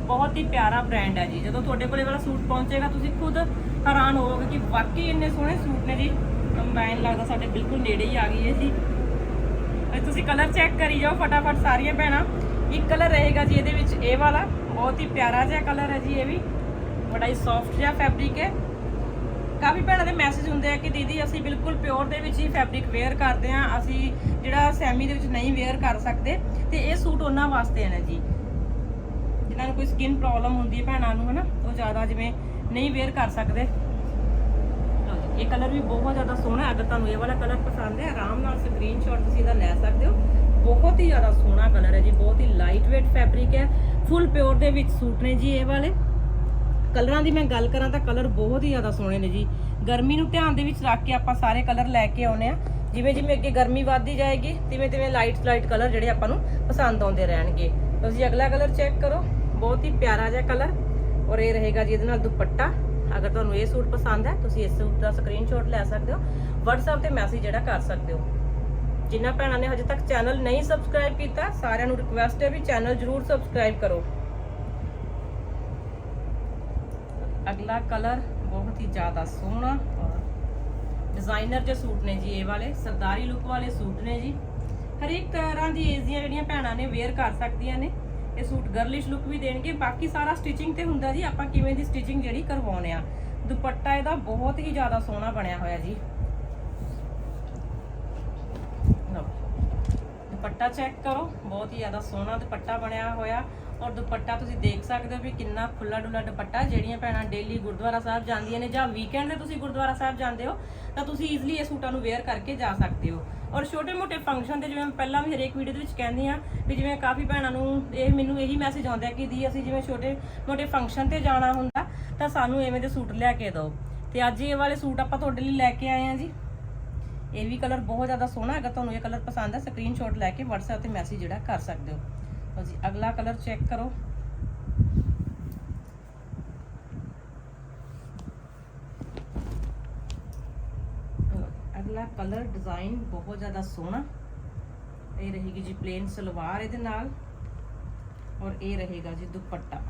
ਬਹੁਤ ਹੀ ਪਿਆਰਾ ਬ੍ਰਾਂਡ ਹੈ ਜੀ। ਜਦੋਂ ਤੁਹਾਡੇ ਕੋਲ ਇਹ ਵਾਲਾ ਸੂਟ ਪਹੁੰਚੇਗਾ, ਤੁਸੀਂ ਖੁਦ ਹੈਰਾਨ ਹੋਵੋਗੇ ਕਿ ਵਾਕਈ ਇੰਨੇ ਸੋਹਣੇ ਸੂਟ ਨੇ ਜੀ। ਕੰਬਾਈਨ ਲੱਗਦਾ ਸਾਡੇ ਬਿਲਕੁਲ ਨੇੜੇ ਹੀ ਆ ਗਈ ਹੈ ਜੀ। ਤੁਸੀਂ ਕਲਰ ਚੈੱਕ ਕਰੀ ਜਾਓ ਫਟਾਫਟ ਸਾਰੀਆਂ ਭੈਣਾਂ। ਇੱਕ ਕਲਰ ਰਹੇਗਾ ਜੀ ਇਹਦੇ ਵਿੱਚ ਇਹ ਵਾਲਾ। ਬਹੁਤ ਹੀ ਪਿਆਰਾ ਜਿਹਾ ਕਲਰ ਹੈ ਜੀ ਇਹ ਵੀ। ਬੜਾ ਹੀ ਸੌਫਟ ਜਿਹਾ ਫੈਬਰਿਕ ਹੈ। ਕਾਫੀ ਭੈਣਾਂ ਦੇ ਮੈਸੇਜ ਹੁੰਦੇ ਆ ਕਿ ਦੀਦੀ ਅਸੀਂ ਬਿਲਕੁਲ ਪਿਓਰ ਦੇ ਵਿੱਚ ਹੀ ਫੈਬਰਿਕ ਵੇਅਰ ਕਰਦੇ ਆ ਅਸੀਂ ਜਿਹੜਾ ਸੈਮੀ ਦੇ ਵਿੱਚ ਨਹੀਂ ਵੇਅਰ ਕਰ ਸਕਦੇ। ਤੇ ਇਹ ਸੂਟ ਉਹਨਾਂ ਵਾਸਤੇ ਨੇ ਜੀ। ਜਿਨ੍ਹਾਂ ਨੂੰ ਕੋਈ ਸਕਿਨ ਪ੍ਰੋਬਲਮ ਹੁੰਦੀ ਹੈ ਭੈਣਾਂ ਨੂੰ ਹਨਾ, ਉਹ ਜ਼ਿਆਦਾ ਜਿਵੇਂ ਨਹੀਂ ਵੇਅਰ ਕਰ ਸਕਦੇ। ਇਹ ਕਲਰ ਵੀ ਬਹੁਤ ਜ਼ਿਆਦਾ ਸੋਹਣਾ ਹੈ। ਅਗਰ ਤੁਹਾਨੂੰ ਇਹ ਵਾਲਾ ਕਲਰ ਪਸੰਦ ਹੈ, ਆਰਾਮ ਨਾਲ ਸਕਰੀਨਸ਼ਾਟ ਤੁਸੀਂ ਇਹਦਾ ਲੈ ਸਕਦੇ ਹੋ। ਬਹੁਤ ਹੀ ਜ਼ਿਆਦਾ ਸੋਹਣਾ ਕਲਰ ਹੈ ਜੀ, ਬਹੁਤ ਹੀ ਲਾਈਟ weight ਫੈਬਰਿਕ ਹੈ। ਫੁੱਲ ਪਿਓਰ ਦੇ ਵਿੱਚ ਸੂਟ ਨੇ ਜੀ ਇਹ ਵਾਲੇ। ਕਲਰਾਂ ਦੀ ਮੈਂ ਗੱਲ ਕਰਾਂ ਤਾਂ ਕਲਰ ਬਹੁਤ ਹੀ ਜ਼ਿਆਦਾ ਸੋਹਣੇ ਨੇ ਜੀ। ਗਰਮੀ ਨੂੰ ਧਿਆਨ ਦੇ ਵਿੱਚ ਰੱਖ ਕੇ ਆਪਾਂ ਸਾਰੇ ਕਲਰ ਲੈ ਕੇ ਆਉਨੇ ਆ ਜਿਵੇਂ ਜਿਵੇਂ ਅੱਗੇ ਗਰਮੀ ਵੱਧਦੀ ਜਾਏਗੀ, ਤਿਵੇਂ ਤਿਵੇਂ ਲਾਈਟ ਲਾਈਟ ਕਲਰ ਜਿਹੜੇ ਆਪਾਂ ਨੂੰ ਪਸੰਦ ਆਉਂਦੇ ਰਹਿਣਗੇ। ਤੁਸੀਂ ਅਗਲਾ ਕਲਰ ਚੈੱਕ ਕਰੋ। ਬਹੁਤ ਹੀ ਪਿਆਰਾ ਜਿਹਾ ਕਲਰ ਔਰ ਇਹ ਰਹੇਗਾ ਜੀ ਇਹਦੇ ਨਾਲ ਦੁਪੱਟਾ। ਅਗਰ ਤੁਹਾਨੂੰ ਇਹ ਸੂਟ ਪਸੰਦ ਹੈ, ਤੁਸੀਂ ਇਸ ਸੂਟ ਦਾ ਸਕਰੀਨਸ਼ਾਟ ਲੈ ਸਕਦੇ ਹੋ। WhatsApp ਤੇ ਮੈਸੇਜ ਜਿਹੜਾ ਕਰ ਸਕਦੇ ਹੋ। ਜਿਨ੍ਹਾਂ ਭੈਣਾਂ ਨੇ ਹਜੇ ਤੱਕ ਚੈਨਲ ਨਹੀਂ ਸਬਸਕ੍ਰਾਈਬ ਕੀਤਾ, ਸਾਰਿਆਂ ਨੂੰ ਰਿਕੁਐਸਟ ਹੈ ਵੀ ਚੈਨਲ ਜਰੂਰ ਸਬਸਕ੍ਰਾਈਬ ਕਰੋ। ਅਗਲਾ ਕਲਰ ਬਹੁਤ ਹੀ ਜ਼ਿਆਦਾ ਸੋਹਣਾ ਔਰ ਡਿਜ਼ਾਈਨਰ ਜੇ ਸੂਟ ਨੇ ਜੀ ਇਹ ਵਾਲੇ, ਸਰਦਾਰੀ ਲੁੱਕ ਵਾਲੇ ਸੂਟ ਨੇ ਜੀ। ਹਰੇਕ ਤਰ੍ਹਾਂ ਦੀ ਏਜ ਦੀਆਂ ਜਿਹੜੀਆਂ ਭੈਣਾਂ ਨੇ ਵੇਅਰ ਕਰ ਸਕਦੀਆਂ ਨੇ। ਇਹ ਸੂਟ ਗਰਲਿਸ਼ ਲੁੱਕ ਵੀ ਦੇਣਗੇ। ਬਾਕੀ ਸਾਰਾ ਸਟਿਚਿੰਗ ਤੇ ਹੁੰਦਾ ਜੀ, ਆਪਾਂ ਕਿਵੇਂ ਦੀ ਸਟਿਚਿੰਗ ਜਿਹੜੀ ਕਰਵਾਉਣੇ ਆ। ਦੁਪੱਟਾ ਇਹਦਾ ਬਹੁਤ ਹੀ ਜ਼ਿਆਦਾ ਸੋਹਣਾ ਬਣਿਆ ਹੋਇਆ ਜੀ। ਦੁਪੱਟਾ ਚੈੱਕ ਕਰੋ, ਬਹੁਤ ਹੀ ਜ਼ਿਆਦਾ ਸੋਹਣਾ ਦੁਪੱਟਾ ਬਣਿਆ ਹੋਇਆ। ਔਰ ਦੁਪੱਟਾ ਤੁਸੀਂ ਦੇਖ ਸਕਦੇ ਹੋ ਵੀ ਕਿੰਨਾ ਖੁੱਲਾ ਡੁੱਲਾ ਦੁਪੱਟਾ, ਜਿਹੜੀਆਂ ਭੈਣਾਂ ਡੇਲੀ ਗੁਰਦੁਆਰਾ ਸਾਹਿਬ ਜਾਂਦੀਆਂ ਨੇ ਜਾਂ ਵੀਕਐਂਡ ਤੇ ਤੁਸੀਂ ਗੁਰਦੁਆਰਾ ਸਾਹਿਬ ਜਾਂਦੇ ਹੋ, ਤਾਂ ਤੁਸੀਂ ਈਜ਼ਲੀ ਇਹ ਸੂਟਾਂ ਨੂੰ ਵੇਅਰ ਕਰਕੇ ਜਾ ਸਕਦੇ ਹੋ। ਔਰ ਛੋਟੇ-ਮੋਟੇ ਫੰਕਸ਼ਨ ਤੇ ਜਿਵੇਂ ਪਹਿਲਾਂ ਵੀ ਹਰੇਕ ਵੀਡੀਓ ਦੇ ਵਿੱਚ ਕਹਿੰਦੇ ਆ ਵੀ ਜਿਵੇਂ ਕਾਫੀ ਭੈਣਾਂ ਨੂੰ ਇਹ ਮੈਨੂੰ ਇਹੀ ਮੈਸੇਜ ਆਉਂਦਾ ਕਿ ਦੀ ਅਸੀਂ ਜਿਵੇਂ ਛੋਟੇ-ਮੋਟੇ ਫੰਕਸ਼ਨ ਤੇ ਜਾਣਾ ਹੁੰਦਾ, ਤਾਂ ਸਾਨੂੰ ਐਵੇਂ ਦੇ ਸੂਟ ਲਿਆ ਕੇ ਦਿਓ। ਤੇ ਅੱਜ ਇਹ ਵਾਲੇ ਸੂਟ ਆਪਾਂ ਤੁਹਾਡੇ ਲਈ ਲੈ ਕੇ ਆਏ ਆ ਜੀ। ਇਹ ਵੀ ਕਲਰ ਬਹੁਤ ਜ਼ਿਆਦਾ ਸੋਹਣਾ ਹੈਗਾ, ਤੁਹਾਨੂੰ ਇਹ ਕਲਰ ਪਸੰਦ ਹੈ ਸਕਰੀਨਸ਼ਾਟ ਲੈ ਕੇ WhatsApp ਤੇ ਮੈਸੇਜ ਜਿਹੜਾ ਕਰ ਸਕਦੇ ਹੋ। ਲਓ ਜੀ ਅਗਲਾ ਕਲਰ ਚੈੱਕ ਕਰੋ। ਅਗਲਾ ਕਲਰ ਡਿਜ਼ਾਈਨ ਬਹੁਤ ਜ਼ਿਆਦਾ ਸੋਹਣਾ। ਇਹ ਰਹੇਗੀ ਜੀ ਪਲੇਨ ਸਲਵਾਰ ਇਹਦੇ ਨਾਲ। ਔਰ ਇਹ ਰਹੇਗਾ ਜੀ ਦੁਪੱਟਾ।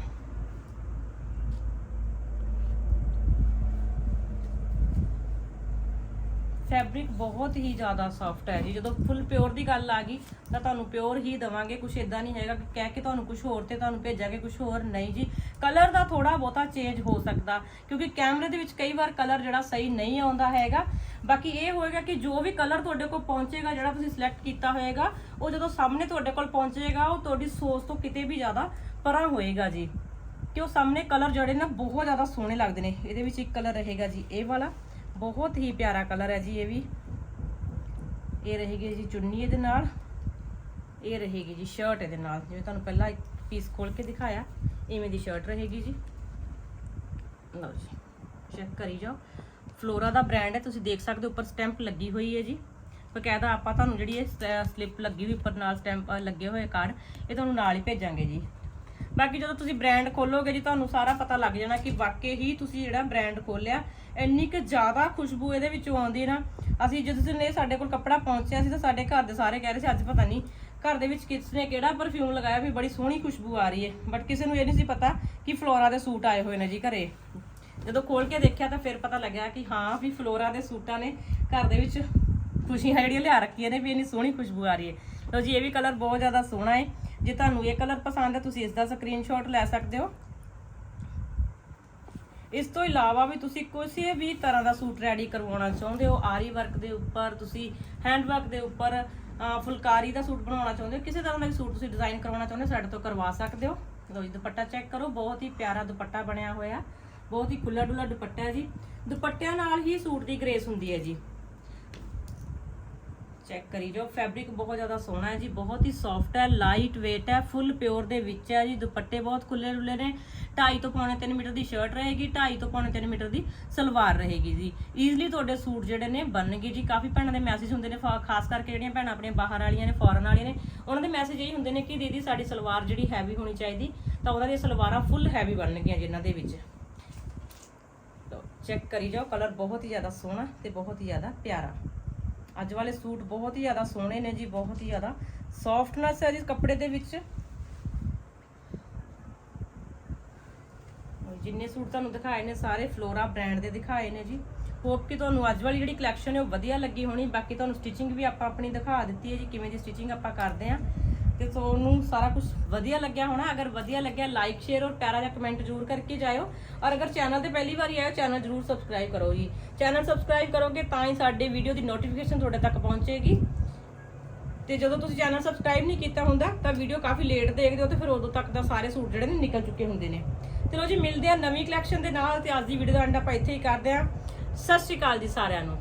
ਫੈਬਰਿਕ ਬਹੁਤ ਹੀ ਜ਼ਿਆਦਾ ਸੌਫਟ ਹੈ ਜੀ। ਜਦੋਂ ਫੁੱਲ ਪਿਓਰ ਦੀ ਗੱਲ ਆ ਗਈ, ਤਾਂ ਤੁਹਾਨੂੰ ਪਿਓਰ ਹੀ ਦਵਾਂਗੇ ਕੁਝ ਇਦਾਂ ਨਹੀਂ ਹੈਗਾ ਕਿ ਕਹਿ ਕੇ ਤੁਹਾਨੂੰ ਕੁਝ ਹੋਰ ਤੇ ਤੁਹਾਨੂੰ ਭੇਜਾਂਗੇ ਕੁਝ ਹੋਰ ਨਹੀਂ ਜੀ। ਕਲਰ ਦਾ ਥੋੜਾ ਬਹੁਤਾ ਚੇਂਜ ਹੋ ਸਕਦਾ, ਕਿਉਂਕਿ ਕੈਮਰੇ ਦੇ ਵਿੱਚ ਕਈ ਵਾਰ ਕਲਰ ਜਿਹੜਾ ਸਹੀ ਨਹੀਂ ਆਉਂਦਾ ਹੈਗਾ। ਬਾਕੀ ਇਹ ਹੋਏਗਾ ਕਿ ਜੋ ਵੀ ਕਲਰ ਤੁਹਾਡੇ ਕੋਲ ਪਹੁੰਚੇਗਾ, ਜਿਹੜਾ ਤੁਸੀਂ ਸਿਲੈਕਟ ਕੀਤਾ ਹੋਏਗਾ, ਉਹ ਜਦੋਂ ਸਾਹਮਣੇ ਤੁਹਾਡੇ ਕੋਲ ਪਹੁੰਚੇਗਾ, ਉਹ ਤੁਹਾਡੀ ਸੋਚ ਤੋਂ ਕਿਤੇ ਵੀ ਜ਼ਿਆਦਾ ਪਰਾਂ ਹੋਏਗਾ ਜੀ। ਕਿ ਉਹ ਸਾਹਮਣੇ ਕਲਰ ਜਿਹੜੇ ਨਾ ਬਹੁਤ ਜ਼ਿਆਦਾ ਸੋਹਣੇ ਲੱਗਦੇ ਨੇ। ਇਹਦੇ ਵਿੱਚ ਇੱਕ ਕਲਰ ਰਹੇਗਾ ਜੀ, ਇਹ ਵਾਲਾ। ਬਹੁਤ ਹੀ ਪਿਆਰਾ ਕਲਰ ਹੈ ਜੀ ਇਹ ਵੀ। ਇਹ ਰਹੇਗੀ ਜੀ ਚੁੰਨੀ ਇਹਦੇ ਨਾਲ। ਇਹ ਰਹੇਗੀ ਜੀ ਸ਼ਰਟ ਇਹਦੇ ਨਾਲ। ਜਿਵੇਂ ਤੁਹਾਨੂੰ ਪਹਿਲਾਂ ਇੱਕ ਪੀਸ ਖੋਲ ਕੇ ਦਿਖਾਇਆ, ਇਵੇਂ ਦੀ ਸ਼ਰਟ ਰਹੇਗੀ ਜੀ। ਲਓ ਜੀ ਚੈੱਕ ਕਰੀ ਜਾਓ। ਫਲੋਰਾ ਦਾ ਬ੍ਰਾਂਡ ਹੈ, ਤੁਸੀਂ ਦੇਖ ਸਕਦੇ ਹੋ, ਉੱਪਰ ਸਟੈਂਪ ਲੱਗੀ ਹੋਈ ਹੈ ਜੀ। ਬਕਾਇਦਾ ਆਪਾਂ ਤੁਹਾਨੂੰ ਜਿਹੜੀ ਇਹ ਸਲਿੱਪ ਲੱਗੀ ਹੋਈ ਉੱਪਰ ਨਾਲ ਸਟੈਂਪ ਲੱਗੇ ਹੋਏ ਕਾਰਡ ਇਹ ਤੁਹਾਨੂੰ ਨਾਲ ਹੀ ਭੇਜਾਂਗੇ ਜੀ। ਬਾਕੀ ਜਦੋਂ ਤੁਸੀਂ ਬ੍ਰਾਂਡ ਖੋਲੋਗੇ ਜੀ, ਤੁਹਾਨੂੰ ਸਾਰਾ ਪਤਾ ਲੱਗ ਜਾਣਾ ਕਿ ਵਾਕਈ ਹੀ ਤੁਸੀਂ ਜਿਹੜਾ ਬ੍ਰਾਂਡ ਖੋਲਿਆ, ਇੰਨੀ ਕਿ ਜ਼ਿਆਦਾ ਖੁਸ਼ਬੂ ਇਹਦੇ ਵਿੱਚੋਂ ਆਉਂਦੀ ਨਾ। ਅਸੀਂ ਜਦੋਂ ਇਹ ਸਾਡੇ ਕੋਲ ਕੱਪੜਾ ਪਹੁੰਚਿਆ ਸੀ ਤਾਂ ਸਾਡੇ ਘਰ ਦੇ ਸਾਰੇ ਕਹਿ ਰਹੇ ਸੀ, ਅੱਜ ਪਤਾ ਨਹੀਂ ਘਰ ਦੇ ਵਿੱਚ ਕਿਸ ਨੇ ਕਿਹੜਾ ਪਰਫਿਊਮ ਲਗਾਇਆ ਵੀ ਬੜੀ ਸੋਹਣੀ ਖੁਸ਼ਬੂ ਆ ਰਹੀ ਹੈ। ਬਟ ਕਿਸੇ ਨੂੰ ਇਹ ਨਹੀਂ ਸੀ ਪਤਾ ਕਿ ਫਲੋਰਾ ਦੇ ਸੂਟ ਆਏ ਹੋਏ ਨੇ ਜੀ ਘਰੇ। ਜਦੋਂ ਖੋਲ ਕੇ ਦੇਖਿਆ ਤਾਂ ਫਿਰ ਪਤਾ ਲੱਗਿਆ ਕਿ ਹਾਂ ਵੀ ਫਲੋਰਾ ਦੇ ਸੂਟਾਂ ਨੇ ਘਰ ਦੇ ਵਿੱਚ ਖੁਸ਼ੀਆਂ ਜਿਹੜੀਆਂ ਲਿਆ ਰੱਖੀਆਂ ਨੇ ਵੀ ਇੰਨੀ ਸੋਹਣੀ ਖੁਸ਼ਬੂ ਆ ਰਹੀ ਹੈ। ਲਓ ਜੀ, ਇਹ ਵੀ ਕਲਰ ਬਹੁਤ ਜ਼ਿਆਦਾ ਸੋਹਣਾ ਹੈ। ਜੇ ਤੁਹਾਨੂੰ ਇਹ ਕਲਰ ਪਸੰਦ ਹੈ, ਤੁਸੀਂ ਇਸ ਦਾ ਸਕਰੀਨਸ਼ਾਟ ਲੈ ਸਕਦੇ ਹੋ। ਇਸ ਤੋਂ ਇਲਾਵਾ ਵੀ ਤੁਸੀਂ ਕਿਸੇ ਵੀ ਤਰ੍ਹਾਂ ਦਾ ਸੂਟ ਰੈਡੀ ਕਰਵਾਉਣਾ ਚਾਹੁੰਦੇ ਹੋ, ਆਰੀ ਵਰਕ ਦੇ ਉੱਪਰ, ਤੁਸੀਂ ਹੈਂਡ ਵਰਕ ਦੇ ਉੱਪਰ ਫੁਲਕਾਰੀ ਦਾ ਸੂਟ ਬਣਾਉਣਾ ਚਾਹੁੰਦੇ ਹੋ, ਕਿਸੇ ਤਰ੍ਹਾਂ ਦਾ ਵੀ ਸੂਟ ਤੁਸੀਂ ਡਿਜ਼ਾਈਨ ਕਰਵਾਉਣਾ ਚਾਹੁੰਦੇ ਹੋ, ਸਾਡੇ ਤੋਂ ਕਰਵਾ ਸਕਦੇ ਹੋ। ਲਓ ਜੀ, ਦੁਪੱਟਾ ਚੈੱਕ ਕਰੋ, ਬਹੁਤ ਹੀ ਪਿਆਰਾ ਦੁਪੱਟਾ ਬਣਿਆ ਹੋਇਆ, ਬਹੁਤ ਹੀ ਖੁੱਲਾ ਡੁੱਲਾ ਦੁਪੱਟਾ ਹੈ ਜੀ। ਦੁਪੱਟਿਆਂ ਨਾਲ ਹੀ ਸੂਟ ਦੀ ਗ੍ਰੇਸ ਹੁੰਦੀ ਹੈ ਜੀ। ਚੈੱਕ ਕਰੀ ਜਾਓ। ਫੈਬਰਿਕ ਬਹੁਤ ਜ਼ਿਆਦਾ ਸੋਹਣਾ ਹੈ ਜੀ, ਬਹੁਤ ਹੀ ਸੌਫਟ ਹੈ ਲਾਈਟ weight ਹੈ ਫੁੱਲ ਪਿਓਰ ਦੇ ਵਿੱਚ ਹੈ ਜੀ। ਦੁਪੱਟੇ ਬਹੁਤ ਖੁੱਲੇ ਰੁੱਲੇ ਨੇ। 2.5 ਤੋਂ ਪੌਣੇ 3 ਮੀਟਰ ਦੀ ਸ਼ਰਟ ਰਹੇਗੀ 2.5 ਤੋਂ ਪੌਣੇ 3 ਮੀਟਰ ਦੀ ਸਲਵਾਰ ਰਹੇਗੀ ਜੀ। ਈਜ਼ੀਲੀ ਤੁਹਾਡੇ ਸੂਟ ਜਿਹੜੇ ਨੇ ਬਣਨਗੇ ਜੀ। ਕਾਫੀ ਭੈਣਾਂ ਦੇ ਮੈਸੇਜ ਹੁੰਦੇ ਨੇ, ਫਾ- ਖਾਸ ਕਰਕੇ ਜਿਹੜੀਆਂ ਭੈਣਾਂ ਆਪਣੀਆਂ ਬਾਹਰ ਵਾਲੀਆਂ ਨੇ ਫੋਰਨ ਵਾਲੀਆਂ ਨੇ, ਉਹਨਾਂ ਦੇ ਮੈਸੇਜ ਇਹ ਹੁੰਦੇ ਨੇ ਕਿ ਦੀਦੀ ਸਾਡੀ ਸਲਵਾਰ ਜਿਹੜੀ ਹੈਵੀ ਹੋਣੀ ਚਾਹੀਦੀ, ਤਾਂ ਉਹਨਾਂ ਦੀਆਂ ਸਲਵਾਰਾਂ ਫੁੱਲ ਹੈਵੀ ਬਣਨਗੀਆਂ ਜਿਨ੍ਹਾਂ ਦੇ ਵਿੱਚ। ਚੈੱਕ ਕਰੀ ਜਾਓ ਕਲਰ ਬਹੁਤ ਹੀ ਜ਼ਿਆਦਾ ਸੋਹਣਾ ਤੇ ਬਹੁਤ ਹੀ ਜ਼ਿਆਦਾ ਪਿਆਰਾ। ਅੱਜ ਵਾਲੇ ਸੂਟ ਬਹੁਤ ਹੀ ਜ਼ਿਆਦਾ ਸੋਹਣੇ ਨੇ ਜੀ, ਬਹੁਤ ਹੀ ਜ਼ਿਆਦਾ ਸੌਫਟਨੈਸ ਹੈ ਜੀ ਕੱਪੜੇ ਦੇ ਵਿੱਚ। ਜਿੰਨੇ ਸੂਟ ਤੁਹਾਨੂੰ ਦਿਖਾਏ ਨੇ, ਸਾਰੇ ਫਲੋਰਾ ਬ੍ਰਾਂਡ ਦੇ ਦਿਖਾਏ ਨੇ ਜੀ। ਹੋਪ ਕਿ ਤੁਹਾਨੂੰ ਅੱਜ ਵਾਲੀ ਜਿਹੜੀ ਕਲੈਕਸ਼ਨ ਹੈ, ਉਹ ਵਧੀਆ ਲੱਗੀ ਹੋਣੀ। ਬਾਕੀ ਤੁਹਾਨੂੰ ਸਟਿਚਿੰਗ ਵੀ ਆਪਾਂ ਆਪਣੀ ਦਿਖਾ ਦਿੱਤੀ ਹੈ ਜੀ, ਕਿਵੇਂ ਦੀ ਸਟਿਚਿੰਗ ਆਪਾਂ ਕਰਦੇ ਆ ਤੇ ਤੁਹਾਨੂੰ ਸਾਰਾ ਕੁਝ ਵਧੀਆ ਲੱਗਿਆ ਹੋਣਾ। ਅਗਰ ਵਧੀਆ ਲੱਗਿਆ ਲਾਈਕ ਸ਼ੇਅਰ ਔਰ ਪਿਆਰਾ ਜਿਹਾ ਕਮੈਂਟ ਜ਼ਰੂਰ ਕਰਕੇ ਜਾਇਓ। ਔਰ ਅਗਰ ਚੈਨਲ ਤੇ ਪਹਿਲੀ ਵਾਰੀ ਆਇਓ ਚੈਨਲ ਜ਼ਰੂਰ ਸਬਸਕ੍ਰਾਈਬ ਕਰੋ ਜੀ। ਚੈਨਲ ਸਬਸਕ੍ਰਾਈਬ ਕਰੋਗੇ ਤਾਂ ਹੀ ਸਾਡੇ ਵੀਡੀਓ ਦੀ ਨੋਟੀਫਿਕੇਸ਼ਨ ਤੁਹਾਡੇ ਤੱਕ ਪਹੁੰਚੇਗੀ। ਤੇ ਜਦੋਂ ਤੁਸੀਂ ਚੈਨਲ ਸਬਸਕ੍ਰਾਈਬ ਨਹੀਂ ਕੀਤਾ ਹੁੰਦਾ, ਤਾਂ ਵੀਡੀਓ ਕਾਫੀ ਲੇਟ ਦੇਖਦੇ ਹੋ ਤੇ ਫਿਰ ਉਦੋਂ ਤੱਕ ਦਾ ਸਾਰੇ ਸੂਟ ਜਿਹੜੇ ਨੇ ਨਿਕਲ ਚੁੱਕੇ ਹੁੰਦੇ ਨੇ। ਚਲੋ ਜੀ, ਮਿਲਦੇ ਆ ਨਵੀਂ ਕਲੈਕਸ਼ਨ ਦੇ ਨਾਲ ਤੇ ਅੱਜ ਦੀ ਵੀਡੀਓ ਦਾ ਐਂਡ ਆਪਾਂ ਇੱਥੇ ਹੀ ਕਰਦੇ ਆ ਸਤਿ ਸ਼੍ਰੀ ਅਕਾਲ ਜੀ ਸਾਰਿਆਂ ਨੂੰ।